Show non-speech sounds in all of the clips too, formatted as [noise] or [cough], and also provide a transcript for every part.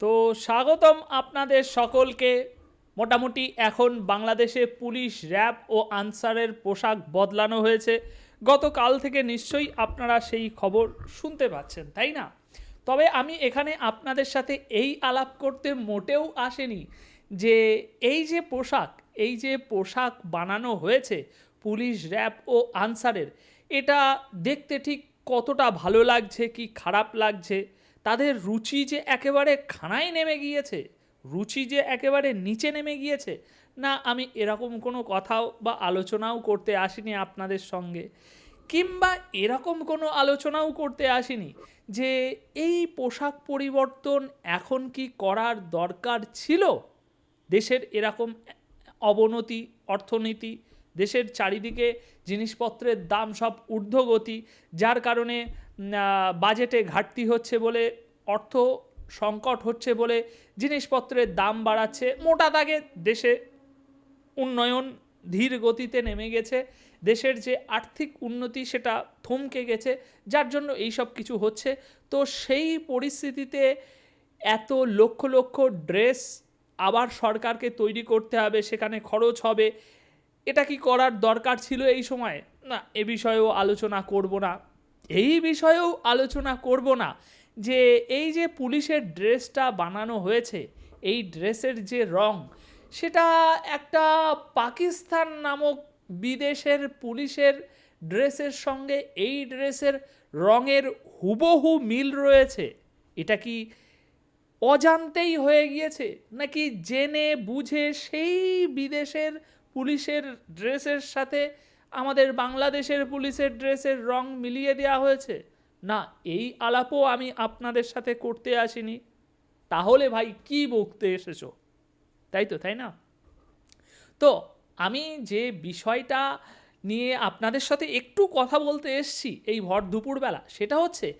তো স্বাগতম আপনাদের সকলকে। মোটামুটি এখন বাংলাদেশে পুলিশ, র্যাব ও আনসারের পোশাক বদলানো হয়েছে। গতকাল থেকে নিশ্চয়ই আপনারা সেই খবর শুনতে পাচ্ছেন, তাই না? তবে আমি এখানে আপনাদের সাথে এই আলাপ করতে মোটেও আসেনি যে এই যে পোশাক, এই যে পোশাক বানানো হয়েছে পুলিশ, র্যাব ও আনসারের, এটা দেখতে ঠিক কতটা ভালো লাগছে, কি খারাপ লাগছে? তাদের রুচি যে একেবারে খানায় নেমে গিয়েছে, রুচি যে একেবারে নিচে নেমে গিয়েছে, না আমি এরকম কোনো কথাও বা আলোচনাও করতে আসিনি আপনাদের সঙ্গে। কিংবা এরকম কোনো আলোচনাও করতে আসিনি যে এই পোশাক পরিবর্তন এখন কি করার দরকার ছিল? দেশের এরকম অবনতি, অর্থনীতি, দেশের চারিদিকে জিনিসপত্রের দাম সব ঊর্ধ্বগতি, যার কারণে বাজেটে ঘাটতি হচ্ছে বলে, অর্থ সংকট হচ্ছে বলে জিনিসপত্রের দাম বাড়াচ্ছে, মোটা দাগে দেশে উন্নয়ন ধীর গতিতে নেমে গেছে, দেশের যে আর্থিক উন্নতি সেটা থমকে গেছে, যার জন্য এই সব কিছু হচ্ছে। তো সেই পরিস্থিতিতে এত লক্ষ লক্ষ ড্রেস আবার সরকারকে তৈরি করতে হবে, সেখানে খরচ হবে, এটা কি করার দরকার ছিল এই সময়? না, এ বিষয়েও আলোচনা করব না। এই বিষয়েও আলোচনা করব না। যে এই যে পুলিশের ড্রেসটা বানানো হয়েছে, এই ড্রেসের যে রং, সেটা একটা পাকিস্তান নামক বিদেশের পুলিশের ড্রেসের সঙ্গে এই ড্রেসের রঙের হুবহু মিল রয়েছে। এটা কি অজান্তেই হয়ে গিয়েছে, নাকি জেনে বুঝে সেই বিদেশের পুলিশের ড্রেসের সাথে আমাদের বাংলাদেশের পুলিশের ড্রেসের রং মিলিয়ে দেওয়া হয়েছে। না, এই আলাপও আমি আপনাদের সাথে করতে আসিনি। তাহলে ভাই, কি বকতে এসেছ? তাই তো, তাই না? তো, আমি যে বিষয়টা নিয়ে আপনাদের সাথে একটু কথা বলতে এসছি এই ভর দুপুরবেলা, সেটা হচ্ছে,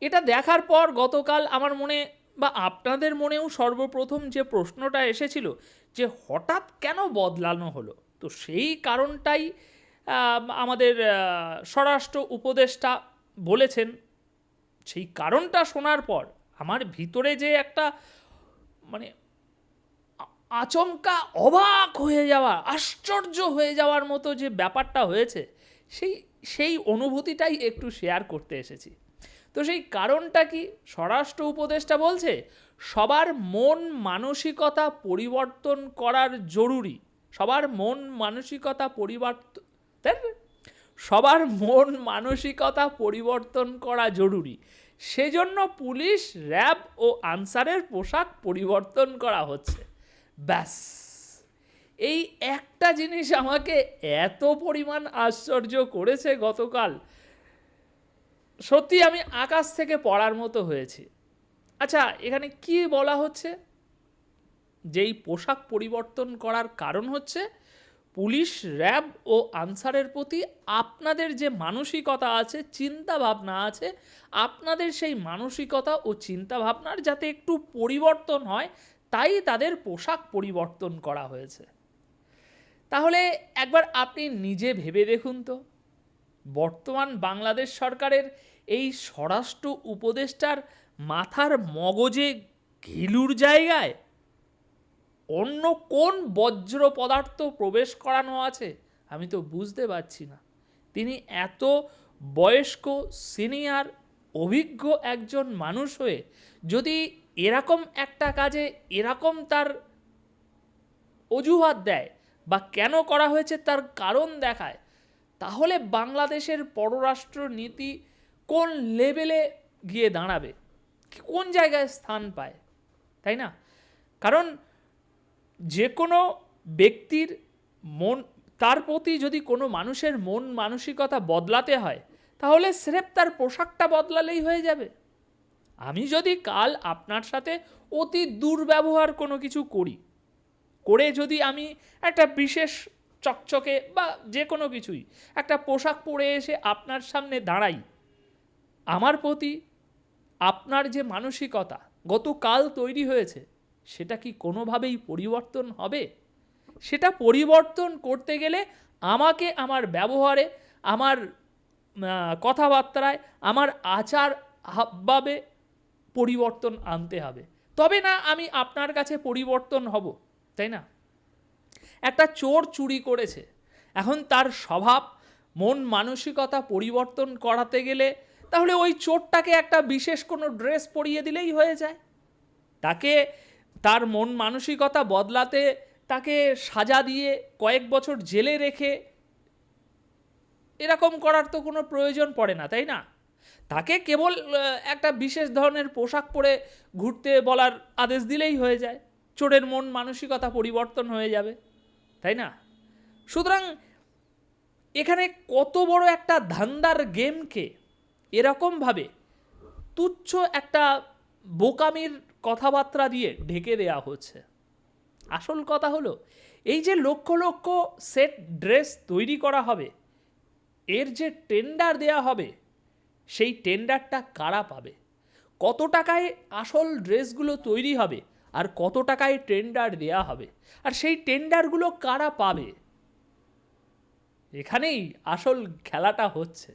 এটা দেখার পর গতকাল আমার মনে বা আপনাদের মনেও সর্বপ্রথম যে প্রশ্নটা এসেছিল, যে হঠাৎ কেন বদলানো হলো? তো সেই কারণটাই আমাদের স্বরাষ্ট্র উপদেষ্টা বলেছেন, সেই কারণটা শোনার পর আমার ভিতরে যে একটা মানে আচমকা অবাক হয়ে যাওয়া, আশ্চর্য হয়ে যাওয়ার মতো যে ব্যাপারটা হয়েছে, সেই সেই অনুভূতিটাই একটু শেয়ার করতে এসেছি। তো সেই কারণটা কি স্বরাষ্ট্র উপদেষ্টা বলছে, সবার মন মানসিকতা পরিবর্তন করার জরুরি, সবার মন মানসিকতা পরিবর্তন ধ্যার, সবার মন মানসিকতা পরিবর্তন করা জরুরি। সেজন্য পুলিশ র্যাব ও আনসারের পোশাক পরিবর্তন করা হচ্ছে। ব্যাস। এই একটা জিনিস আমাকে এত পরিমাণ আশ্চর্য করেছে গতকাল। সত্যি আমি আকাশ থেকে পড়ার মতো হয়েছি। আচ্ছা এখানে কি বলা হচ্ছে? যেই পোশাক পরিবর্তন করার কারণ হচ্ছে পুলিশ, র্যাব ও আনসারের প্রতি আপনাদের যে মানসিকতা আছে চিন্তা ভাবনা আছে, আপনাদের সেই মানসিকতা ও চিন্তা ভাবনার যাতে একটু পরিবর্তন হয়, তাই তাদের পোশাক পরিবর্তন করা হয়েছে। তাহলে একবার আপনি নিজে ভেবে দেখুন তো, বর্তমান বাংলাদেশ সরকারের এই স্বরাষ্ট্র উপদেষ্টার মাথার মগজে ঘিলুর জায়গায় অন্য কোন বজ্র পদার্থ প্রবেশ করানো আছে? আমি তো বুঝতে পারছি না। তিনি এত বয়স্ক, সিনিয়র, অভিজ্ঞ একজন মানুষ হয়ে যদি এরকম একটা কাজে এরকম তার অজুহাত দেয় বা কেন করা হয়েছে তার কারণ দেখায়, তাহলে বাংলাদেশের পররাষ্ট্র নীতি কোন লেভেলে গিয়ে দাঁড়াবে? কোন জায়গায় স্থান পায়? তাই না? কারণ যে কোনো ব্যক্তির মন, তার প্রতি যদি কোনো মানুষের মন মানসিকতা বদলাতে হয়, তাহলে স্রেফ তার পোশাকটা বদলালেই হয়ে যাবে। আমি যদি কাল আপনার সাথে অতি দুর্ব্যবহার কোনো কিছু করি, করে যদি আমি একটা বিশেষ চকচকে বা যে কোনো কিছুই, একটা পোশাক পরে এসে আপনার সামনে দাঁড়াই, আমার প্রতি আপনার যে মানসিকতা গতকাল তৈরি হয়েছে সেটা কি কোনোভাবেই পরিবর্তন হবে? সেটা পরিবর্তন করতে গেলে আমাকে আমার ব্যবহারে, আমার কথাবার্তায়, আমার আচার হাবভাবে পরিবর্তন আনতে হবে। তবে না, আমি আপনার কাছে পরিবর্তন হব, তাই না? একটা চোর চুরি করেছে। এখন তার স্বভাব, মন মানসিকতা পরিবর্তন করাতে গেলে তাহলে ওই চোরটাকে একটা বিশেষ কোনো ড্রেস পরিয়ে দিলেই হয়ে যায়। তাকে তার মন মানসিকতা বদলাতে, তাকে সাজা দিয়ে কয়েক বছর জেলে রেখে, এরকম করার তো কোনো প্রয়োজন পড়ে না, তাই না? তাকে কেবল একটা বিশেষ ধরনের পোশাক পরে ঘুরতে বলার আদেশ দিলেই হয়ে যায়। চোরের মন মানসিকতা পরিবর্তন হয়ে যাবে, তাই না? সুতরাং, এখানে কত বড় একটা ধান্দার গেমকে এরকমভাবে তুচ্ছ একটা বোকামির কথাবার্তা দিয়ে ঢেকে দেয়া হচ্ছে। আসল কথা হলো, এই যে লক্ষ লক্ষ সেট ড্রেস তৈরি করা হবে, এর যে টেন্ডার দেয়া হবে, সেই টেন্ডারটা কারা পাবে? কত টাকায় আসল ড্রেসগুলো তৈরি হবে আর কত টাকায় টেন্ডার দেয়া হবে? আর সেই টেন্ডারগুলো কারা পাবে? এখানেই আসল খেলাটা হচ্ছে।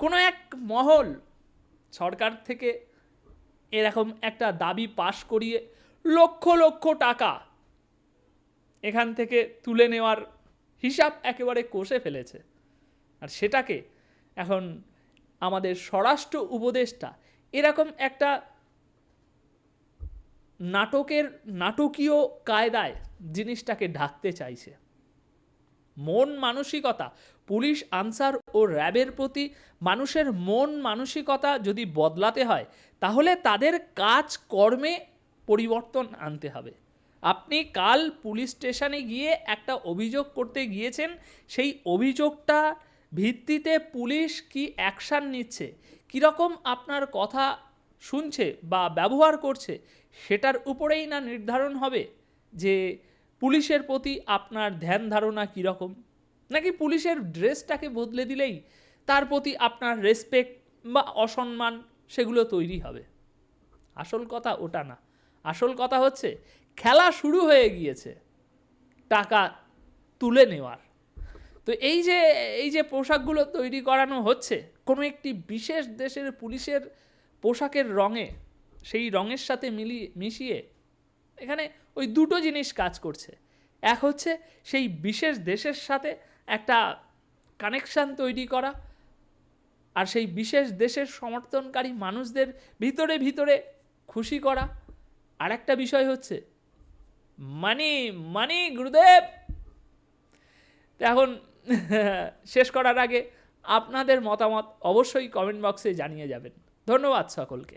কোনো এক মহল সরকার থেকে এরকম একটা দাবি পাশ করিয়ে লক্ষ লক্ষ টাকা এখান থেকে তুলে নেওয়ার হিসাব একেবারে কষে ফেলেছে। আর সেটাকে এখন আমাদের স্বরাষ্ট্র উপদেষ্টা এরকম একটা নাটকের নাটকীয় কায়দায় জিনিসটাকে ঢাকতে চাইছে। মন মানসিকতা, পুলিশ আনসার ও র্যাবের প্রতি মানুষের মন মানসিকতা যদি বদলাতে হয় তাহলে তাদের কাজ কর্মে পরিবর্তন আনতে হবে। আপনি কাল পুলিশ স্টেশনে গিয়ে একটা অভিযোগ করতে গিয়েছেন, সেই অভিযোগটা ভিত্তিতে পুলিশ কি অ্যাকশান নিচ্ছে, কীরকম আপনার কথা শুনছে বা ব্যবহার করছে, সেটার উপরেই না নির্ধারণ হবে যে পুলিশের প্রতি আপনার ধ্যান ধারণা কীরকম? নাকি পুলিশের ড্রেসটাকে বদলে দিলেই তার প্রতি আপনার রেসপেক্ট বা অসম্মান সেগুলো তৈরি হবে। আসল কথা ওটা না। আসল কথা হচ্ছে, খেলা শুরু হয়ে গিয়েছে। টাকা তুলে নেওয়ার। তো এই যে এই যে পোশাকগুলো তৈরি করানো হচ্ছে, কোনো একটি বিশেষ দেশের পুলিশের পোশাকের রঙে, সেই রঙের সাথে মিলিয়ে মিশিয়ে, এখানে ওই দুটো জিনিস কাজ করছে। এক হচ্ছে, সেই বিশেষ দেশের সাথে একটা কানেকশান তৈরি করা আর সেই বিশেষ দেশের সমর্থনকারী মানুষদের ভিতরে ভিতরে খুশি করা। আর একটা বিষয় হচ্ছে, মানি মানি গুরুদেব! এখন [laughs] শেষ করার আগে আপনাদের মতামত অবশ্যই কমেন্ট বক্সে জানিয়ে যাবেন। ধন্যবাদ সকলকে।